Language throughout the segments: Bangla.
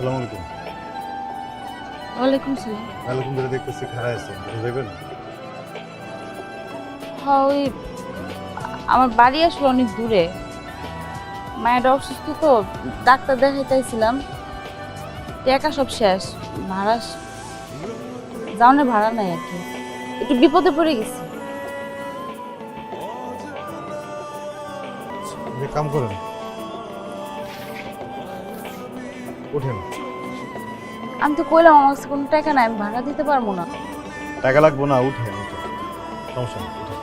আসসালামু আলাইকুম। ওয়ালাইকুম সালাম। ওয়ালাইকুম ধরে দেখতেছি খারাপ আছেন কোথাও যাবেন হ্যাঁ ওই আমার বাড়ি আসলে অনেক দূরে। মায়ের অসুস্থ তো ডাক্তার দেখাইতেছিলাম। টাকা সব শেষ ভাড়া যাওয়ানোর ভাড়া নাই আর কি। একটু বিপদে পড়ে গেছি। কাম করেন উঠেন আমি তো কইলাম আমার কাছে কোনো টাকা নাই আমি ভাড়া দিতে পারব না। টাকা লাগবো না উঠেন উঠেন। সমস্যা নেই উঠেন।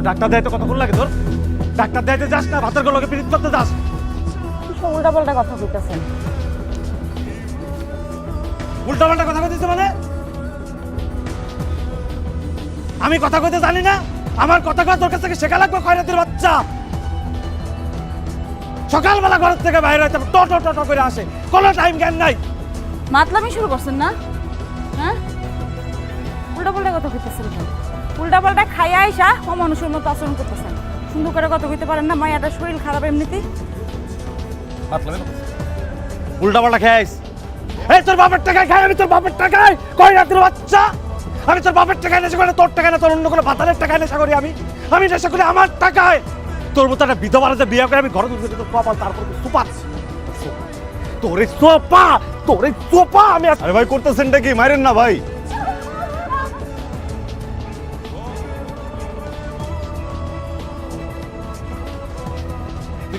তোর ডাক্তার দেয় কতক্ষণ লাগে তোর? ডাক্তার দেয়তে যাস না ভাতের গুলোকে করতে যাস। উল্টা পাল্টা কথা কইতাছেন। উল্টা পাল্টা কথা কইতেছে মানে? আমি কথা কইতে জানি না আমার কথা কয় তোর কাছ থেকে শেখা লাগবে খয়রাতের বাচ্চা। সকালবেলা ঘর থেকে বাইরে হইতে টো টো টো টো করে আসে কোনো টাইম জ্ঞান নাই। মাতলামি শুরু করছেন না? হ্যাঁ? উল্টা পাল্টা কথা কইতেছেন কেন উল্টা পাল্টা খাইয়া আইসা ও মানুষের মতো আচরণ করতেছেন সুন্দর করে কথা কইতে পারেন না, মায়াটা শরীর খারাপ এমনিতেই উল্টা পাল্টা খেয়াইস এই তোর বাপের টাকায় খাই, আমি তোর বাপের টাকায়। কয় রাতের বাচ্চা? আমি তোর বাপের টাকায় নেশা করি, তোর টাকায় না, তোর অন্য কোনো ভাতারের টাকায় নেশা করি আমি? আমি নেশা করি আমার টাকায়। তোর মতো একটা বিধবার যে বিয়ে করে আমি ঘরে ঢুকে তোর কপাল তারপর সুপার তোরে সোপা তোরে সোপা আমি আরে ভাই, করতেছেনটা কি? মারেন না ভাই।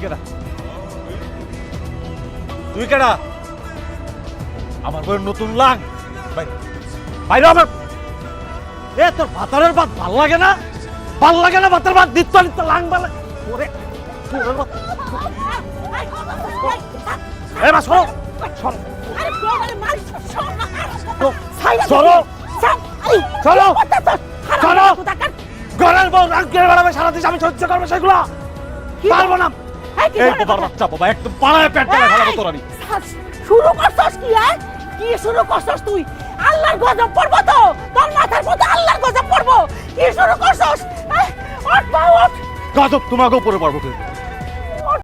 কেডা তুই কেডা? আমার নতুন লাং। বাইরে। আমার। এ, তোর ভাতারের ভাত ভালো লাগে না? ভালো লাগে না ভাত নিত্য নিত্য লাং ওরে সরো। আমি সহ্য করব সেগুলো। পারব না। এই বাবার বাচ্চা বাবা একদম পাড়ায় তোর আমি। শুরু করছস কি আর কি শুরু করছস তুই? আল্লাহর গজব পড়ব তো? তোর মাথার মধ্যে আল্লাহর গজব পড়ব? কি শুরু করছস? এই, ওঠ মা, ওঠ। গজব তোমাকেও পরে পারব কিন্তু